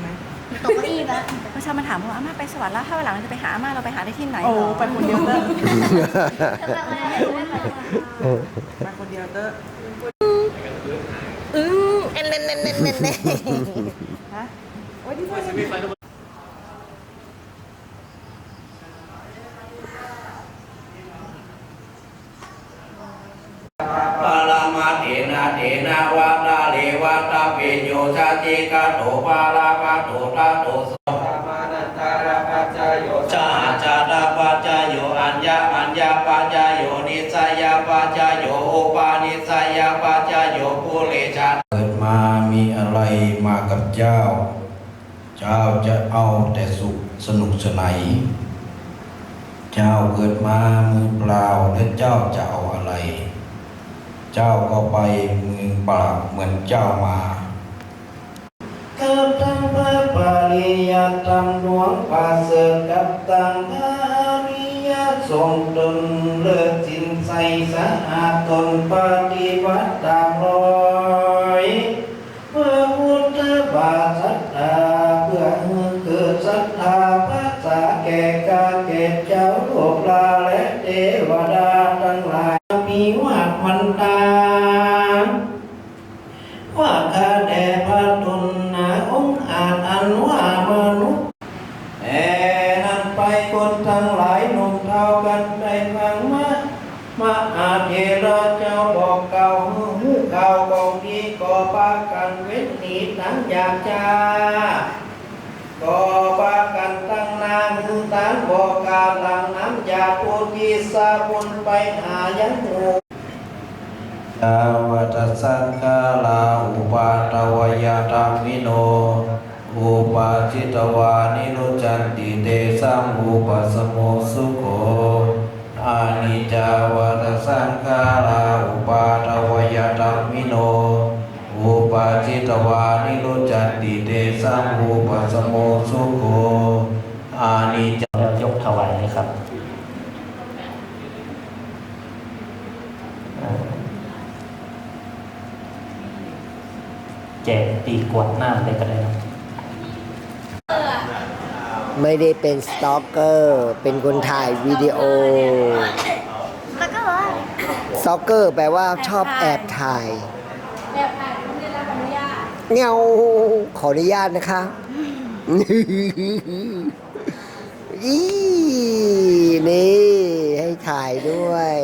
ไหมตกเก้าอี้แล้วเมื่อเช้ามาถามว่าอาม่าไปสวรรค์แล้วถ้าวันหลังเราจะไปหาอาม่าเราไปหาได้ที่ไหนโอ้หรอไปคนเดียวเตอร์ทำไมวันนั้นไม่ไปไปคนเดียวเตอร์อืมเอ็นเน่นเน่นเน่นเน่นเน่นฮะโอ้ยดีใจเลย ปารามาเถนะเถนะวาตาเลวาตาเปโย ชาติกาโตปาราคาโตตาโตสมานันตาราปัจจโยชาจาราปัจจโยอัญญาอัญญาปัจจโยนิสยาปัจจโยอุปาณิสยาปัจจโยปุเรชาเกิดมามีอะไรมากับเจ้า เจ้าจะเอาแต่สุขสนุกสนานเจ้าเกิดมามือเปล่าและเจ้าจะเอาอะไร เจ้าก็ไปมือเปล่าเหมือนเจ้ามา เกิดตั้งพระปริยธรรมหลวงป่าเสริฐกับตังอริยทรงตนเลิศสินใสสะอาดตนปฏิวัติตามรอยเพื่อพุทธบาทศรัทธาเพื่อให้เกิดศรัทธาพระสาแก่กาเกตเจ้าโลกลาและเทวดาทั้งหลายมีว่าพันตา ก็ปากันเว้นหนีตั้งอยากจาก็ปากันตั้งนางหูตานบอกกาหลังน้ำยาปูทีสาบุญไปหายันหูยาวัตสังฆาลาอุปาตวยาธรรมิโนอุปาจิตวานิโรจันติเตสัมอุปสมโมสุโข ติเตสัมอุปสมโมสุโขอานิจจแล้วยกถวายเลยครับแจกตีกวดหน้าเลยก็ได้นะไม่ได้เป็นสตอกเกอร์ เป็นคนถ่ายวิดีโอ แล้วก็ว่าสตอกเกอร์แปลว่าชอบแอบถ่ายแบบถ่ายไม่ได้รับอนุญาต เงาขออนุญาตนะคะอีนี่ ให้ถ่ายด้วย